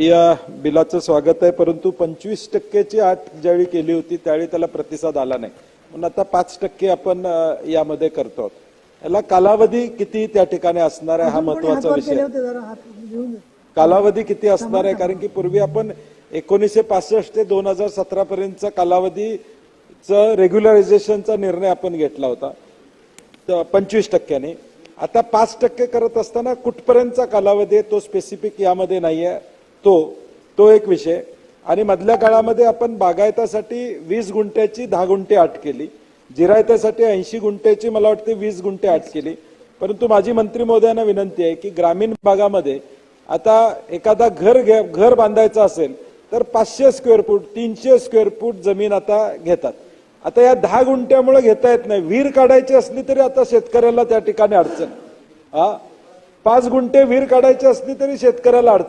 या बिलाचं स्वागत आहे परंतु पंचवीस टक्केची आठ ज्यावेळी केली होती त्यावेळी त्याला प्रतिसाद आला नाही. म्हणून आता पाच टक्के आपण यामध्ये करतो. याला कालावधी किती त्या ठिकाणी असणार आहे हा महत्त्वाचा विषय कालावधी किती असणार आहे? कारण की पूर्वी आपण एकोणीसशे पासष्ट ते दोन हजार सतरा पर्यंतचा कालावधीचा रेग्युलरायझेशनचा निर्णय आपण घेतला होता. पंचवीस टक्क्याने. आता पाच टक्के करत असताना कुठपर्यंतचा कालावधी आहे? तो स्पेसिफिक यामध्ये नाही आहे तो तो एक विषय. आणि मधल्या काळामध्ये आपण बागायतासाठी वीस गुंठ्याची दहा गुंठे आठ केली. जिरायतासाठी ऐंशी गुंठ्याची मला वाटते वीस गुंठे आठ केली. परंतु माझी मंत्री महोदयांना विनंती आहे की ग्रामीण भागामध्ये आता एखादा घर घे घर बांधायचं असेल तर पाचशे स्क्वेअर फूट तीनशे स्क्वेअर फूट जमीन आता घेतात. आता या दहा गुंठ्यामुळे घेता येत नाही. विहीर काढायची असली तरी आता शेतकऱ्याला त्या ठिकाणी अडचण. हा पाच गुंठे विहीर काढायची असली तरी शेतकऱ्याला अडचण.